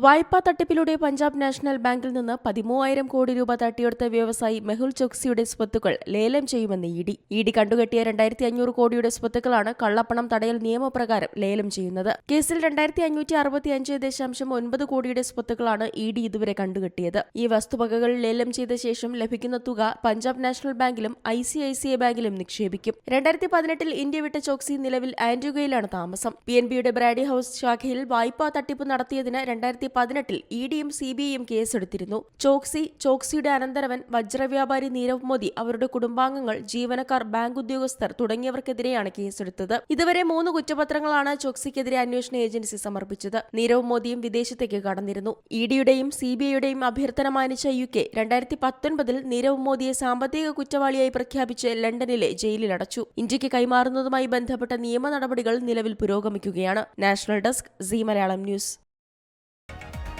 വായ്പാ തട്ടിപ്പിലൂടെ പഞ്ചാബ് നാഷണൽ ബാങ്കിൽ നിന്ന് പതിമൂവായിരം കോടി രൂപ തട്ടിയെടുത്ത വ്യവസായി മെഹുൽ ചോക്സിയുടെ സ്വത്തുക്കൾ ലേലം ചെയ്യുമെന്ന് ഇ ഡി. ഇ ഡി കണ്ടുകെട്ടിയ രണ്ടായിരത്തി അഞ്ഞൂറ് കോടിയുടെ സ്വത്തുക്കളാണ് കള്ളപ്പണം തടയൽ നിയമപ്രകാരം ലേലം ചെയ്യുന്നത്. കേസിൽ രണ്ടായിരത്തി അഞ്ഞൂറ്റി അറുപത്തി അഞ്ച് ദശാംശം ഒൻപത് കോടിയുടെ സ്വത്തുക്കളാണ് ഇ ഡി ഇതുവരെ കണ്ടുകെട്ടിയത്. ഈ വസ്തുവകകൾ ലേലം ചെയ്ത ശേഷം ലഭിക്കുന്ന തുക Punjab national ബാങ്കിലും I C I C I ബാങ്കിലും നിക്ഷേപിക്കും. രണ്ടായിരത്തി പതിനെട്ടിൽ ഇന്ത്യ വിട്ട ചോക്സി നിലവിൽ ആന്റിഗയിലാണ് താമസം. പി എൻ ബിയുടെ ബ്രാഡി ഹൌസ് ശാഖയിൽ വായ്പാ തട്ടിപ്പ് നടത്തിയതിന് രണ്ടായിരത്തി പതിനെട്ടിൽ ഇ ഡിയും സി ബി ഐയും കേസെടുത്തിരുന്നു. ചോക്സി ചോക്സിയുടെ അനന്തരവൻ വജ്രവ്യാപാരി നീരവ് മോദി അവരുടെ കുടുംബാംഗങ്ങൾ ജീവനക്കാർ ബാങ്ക് ഉദ്യോഗസ്ഥർ തുടങ്ങിയവർക്കെതിരെയാണ് കേസെടുത്തത്. ഇതുവരെ മൂന്ന് കുറ്റപത്രങ്ങളാണ് ചോക്സിക്കെതിരെ അന്വേഷണ ഏജൻസി സമർപ്പിച്ചത്. നീരവ് മോദിയും വിദേശത്തേക്ക് കടന്നിരുന്നു. ഇ ഡിയുടെയും സി ബി ഐയുടെയും അഭ്യർത്ഥന മാനിച്ച യു കെ രണ്ടായിരത്തി പത്തൊൻപതിൽ നീരവ് മോദിയെ സാമ്പത്തിക കുറ്റവാളിയായി പ്രഖ്യാപിച്ച് ലണ്ടനിലെ ജയിലിലടച്ചു. ഇന്ത്യയ്ക്ക് കൈമാറുന്നതുമായി ബന്ധപ്പെട്ട നിയമ നടപടികൾ നിലവിൽ പുരോഗമിക്കുകയാണ്. National desk Zee Malayalam news.